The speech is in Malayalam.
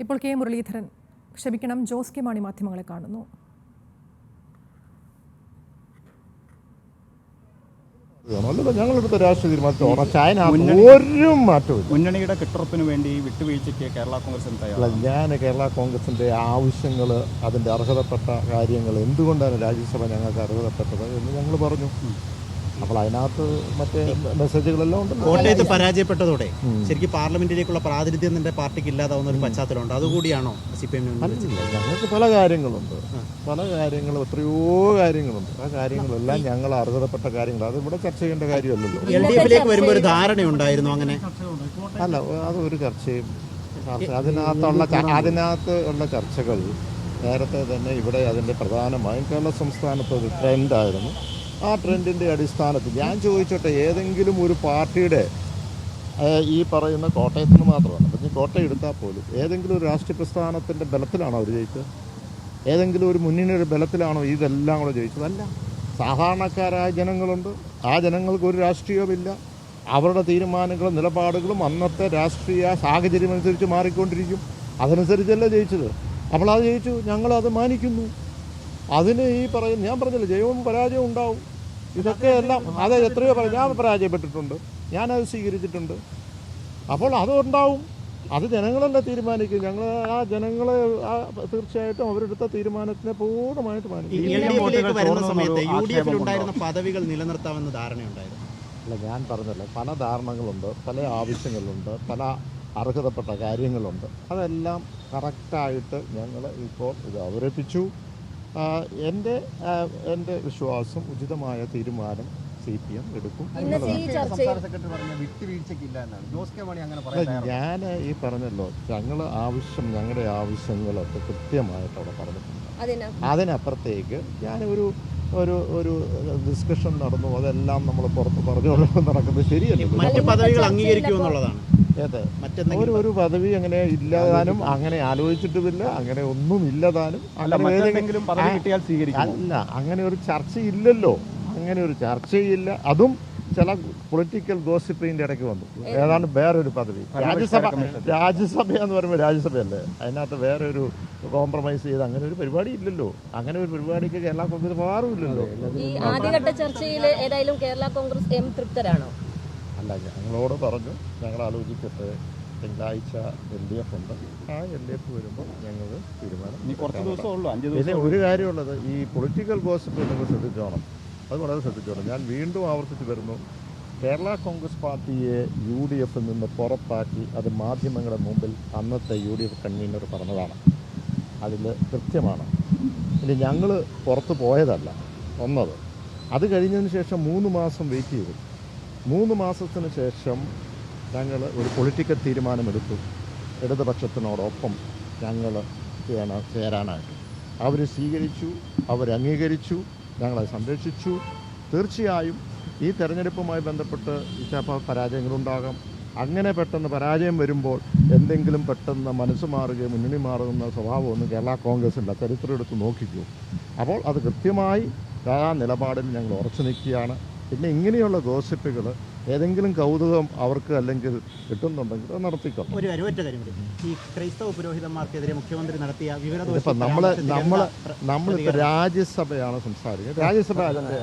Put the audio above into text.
ഇപ്പോൾ കെ. മുരളീധരൻ ക്ഷമിക്കണം ജോസ് കെ. മാണി മാധ്യമങ്ങളെ കാണുന്നു. ഞങ്ങളെടുത്ത രാഷ്ട്രീയ തീരുമാനത്തിൽ ഒരു മാറ്റവും മുന്നണിയുടെ കെട്ടുറപ്പിന് വേണ്ടി വിട്ടുവീഴ്ചയ്ക്ക് കേരള കോൺഗ്രസ് ഞാൻ കേരള കോൺഗ്രസിന്റെ ആവശ്യങ്ങൾ അതിന്റെ അർഹതപ്പെട്ട കാര്യങ്ങൾ എന്തുകൊണ്ടാണ് രാജ്യസഭ ഞങ്ങൾക്ക് അർഹതപ്പെട്ടത് എന്ന് ഞങ്ങൾ പറഞ്ഞു. അപ്പോൾ അതിനകത്ത് മറ്റേ മെസ്സേജുകളെല്ലാം ഉണ്ട് കോട്ടയത്ത് പരാജയപ്പെട്ടതോടെ. ശരിക്കും പാർലമെന്റിലേക്കുള്ള പ്രാതിനിധ്യം നിന്റെ പാർട്ടിക്ക് ഇല്ലാതാവുന്ന ഒരു പശ്ചാത്തലമുണ്ട്. അതുകൂടിയാണോ സി പി എം ഞങ്ങൾക്ക് പല കാര്യങ്ങളുണ്ട്. പല കാര്യങ്ങളും എത്രയോ കാര്യങ്ങളുണ്ട്. ആ കാര്യങ്ങളെല്ലാം ഞങ്ങൾ അർഹതപ്പെട്ട കാര്യങ്ങൾ അത് ഇവിടെ ചർച്ച ചെയ്യേണ്ട കാര്യമല്ലല്ലോ. എൽ ഡി എഫിലേക്ക് വരുമ്പോൾ ഒരു ധാരണയുണ്ടായിരുന്നു അങ്ങനെ? അല്ല അത് ഒരു ചർച്ചയും ചർച്ച അതിനകത്തുള്ള അതിനകത്ത് ഉള്ള ചർച്ചകൾ നേരത്തെ തന്നെ ഇവിടെ അതിന്റെ പ്രധാനമായും കേരള സംസ്ഥാനത്ത് ഒരു ട്രെൻഡായിരുന്നു ആ ട്രെൻഡിന്റെ അടിസ്ഥാനത്തിൽ ഞാൻ ചോദിച്ചോട്ടെ ഏതെങ്കിലും ഒരു പാർട്ടിയുടെ ഈ പറയുന്ന കോട്ടയത്തിന് മാത്രമാണ് അപ്പം കോട്ടയം എടുത്താൽ പോലും ഏതെങ്കിലും ഒരു രാഷ്ട്രീയ പ്രസ്ഥാനത്തിന്റെ ബലത്തിലാണോ അവർ ജയിച്ചത്? ഏതെങ്കിലും ഒരു മുന്നണിയുടെ ബലത്തിലാണോ ഇതെല്ലാം കൂടെ ജയിച്ചതല്ല സാധാരണക്കാരായ ജനങ്ങളുണ്ട്. ആ ജനങ്ങൾക്ക് ഒരു രാഷ്ട്രീയവുമില്ല. അവരുടെ തീരുമാനങ്ങളും നിലപാടുകളും അന്നത്തെ രാഷ്ട്രീയ സാഹചര്യം അനുസരിച്ച് മാറിക്കൊണ്ടിരിക്കും. അതനുസരിച്ചല്ലേ ജയിച്ചത്? അപ്പോൾ അത് ജയിച്ചു. ഞങ്ങളത് മാനിക്കുന്നു. അതിന് ഈ പറയുന്ന ഞാൻ പറഞ്ഞില്ല ജയവും പരാജയവും ഉണ്ടാവും. ഇതൊക്കെ എല്ലാം അത് എത്രയോ പറയും ഞാൻ പരാജയപ്പെട്ടിട്ടുണ്ട്. ഞാനത് സ്വീകരിച്ചിട്ടുണ്ട്. അപ്പോൾ അതുണ്ടാവും. അത് ജനങ്ങളല്ലേ തീരുമാനിക്കും. ഞങ്ങൾ ആ ജനങ്ങളെ ആ തീർച്ചയായിട്ടും അവരെടുത്ത തീരുമാനത്തിനെ പൂർണമായിട്ട് മാനിക്കും. പദവികൾ നിലനിർത്താമെന്ന ധാരണയുണ്ടായിരുന്നു. അല്ല ഞാൻ പറഞ്ഞല്ലോ പല ധാരണകളുണ്ട് പല ആവശ്യങ്ങളുണ്ട് പല അർഹതപ്പെട്ട കാര്യങ്ങളുണ്ട്. അതെല്ലാം കറക്റ്റായിട്ട് ഞങ്ങൾ ഇപ്പോൾ ഇത് അവതരിപ്പിച്ചു. എന്റെ എന്റെ എന്റെ വിശ്വാസം ഉചിതമായ തീരുമാനം സി പി എം എടുക്കും ഞാൻ ഈ പറഞ്ഞല്ലോ ഞങ്ങൾ ആവശ്യം ഞങ്ങളുടെ ആവശ്യങ്ങളൊക്കെ കൃത്യമായിട്ട് അവിടെ പറഞ്ഞിട്ടുണ്ട്. അതിന് അതിനപ്പുറത്തേക്ക് ഞാനൊരു ഒരു ഒരു ഡിസ്കഷൻ നടന്നു അതെല്ലാം നമ്മൾ പുറത്ത് പറഞ്ഞുകൊണ്ട് നടക്കുന്നത് ശരിയല്ല. മറ്റ് പദവികൾ അംഗീകരിക്കുമെന്നുള്ളതാണ്. ഏത് ഒരു ഒരു പദവി അങ്ങനെ ഇല്ലതാനും അങ്ങനെ ആലോചിച്ചിട്ടുമില്ല അങ്ങനെ ഒന്നും ഇല്ലതാനും കിട്ടിയാൽ സ്വീകരിക്കും അല്ല അങ്ങനെ ഒരു ചർച്ചയില്ലല്ലോ. അങ്ങനെ ഒരു ചർച്ചയില്ല. അതും ചില പൊളിറ്റിക്കൽ ഗോസിപ്പിന്റെ ഇടയ്ക്ക് വന്നു. ഏതാണ്ട് വേറൊരു പദവി. രാജ്യസഭ രാജ്യസഭ എന്ന് പറയുമ്പോൾ രാജ്യസഭയല്ലേ? അതിനകത്ത് വേറെ ഒരു കോംപ്രമൈസ് ചെയ്ത് അങ്ങനെ ഒരു പരിപാടി ഇല്ലല്ലോ. അങ്ങനെ ഒരു പരിപാടിക്ക് കേരള കോൺഗ്രസ് മാറുമില്ലല്ലോ. ഈ ആദ്യഘട്ട ചർച്ചയിൽ ഏതായാലും കേരള കോൺഗ്രസ് എം തൃപ്തരാണോ? അല്ല ഞങ്ങളോട് പറഞ്ഞു ഞങ്ങൾ ആലോചിക്കട്ടെ തിങ്കളാഴ്ച എൽ ഡി എഫ് ഉണ്ട്. ആ എൽ ഡി എഫ് വരുമ്പോൾ ഞങ്ങൾ തീരുമാനം പിന്നെ ഒരു കാര്യമുള്ളത് ഈ പൊളിറ്റിക്കൽ ഗോസിപ്പ് നിങ്ങൾ ശ്രദ്ധിച്ചോണം. അത് വളരെ ശ്രദ്ധിച്ചോണം. ഞാൻ വീണ്ടും ആവർത്തിച്ച് വരുന്നു. കേരള കോൺഗ്രസ് പാർട്ടിയെ യു ഡി എഫിൽ നിന്ന് പുറത്താക്കി അത് മാധ്യമങ്ങളുടെ മുമ്പിൽ അന്നത്തെ യു ഡി എഫ് കൺവീനർ പറഞ്ഞതാണ്. അതിൽ കൃത്യമാണ്. ഇനി ഞങ്ങൾ പുറത്ത് പോയതല്ല ഒന്നത് അത് കഴിഞ്ഞതിന് ശേഷം മൂന്ന് മാസം വെയിറ്റ് ചെയ്തു. മൂന്ന് മാസത്തിന് ശേഷം ഞങ്ങൾ ഒരു പൊളിറ്റിക്കൽ തീരുമാനമെടുത്തു. ഇടതുപക്ഷത്തിനോടൊപ്പം ഞങ്ങൾ ചേരാനായിട്ട്. അവർ സ്വീകരിച്ചു അവർ അംഗീകരിച്ചു ഞങ്ങളെ സംരക്ഷിച്ചു. തീർച്ചയായും ഈ തെരഞ്ഞെടുപ്പുമായി ബന്ധപ്പെട്ട് ചിലപ്പോൾ പരാജയങ്ങളുണ്ടാകാം. അങ്ങനെ പെട്ടെന്ന് പരാജയം വരുമ്പോൾ എന്തെങ്കിലും പെട്ടെന്ന് മനസ്സ് മാറുകയും മുന്നണി മാറുന്ന സ്വഭാവമൊന്നും കേരള കോൺഗ്രസില്ല ചരിത്രം എടുത്ത് നോക്കിക്കൂ. അപ്പോൾ അത് കൃത്യമായി ആ നിലപാടിൽ ഞങ്ങൾ ഉറച്ചു നിൽക്കുകയാണ്. പിന്നെ ഇങ്ങനെയുള്ള ഗോസിപ്പുകൾ ഏതെങ്കിലും കൗതുകം അവർക്ക് അല്ലെങ്കിൽ കിട്ടുന്നുണ്ടെങ്കിൽ അത് നടത്തിക്കാം ഒരു അരുവറ്റ കാര്യം കൂടി. ഈ ക്രൈസ്തവ പുരോഹിതന്മാർക്കെതിരെ മുഖ്യമന്ത്രി നടത്തിയ വിവരദോഷ ഇപ്പം നമ്മൾ നമ്മൾ നമ്മളിപ്പോൾ രാജ്യസഭയാണ് സംസാരിക്കുന്നത്. രാജ്യസഭ അതിന്റെ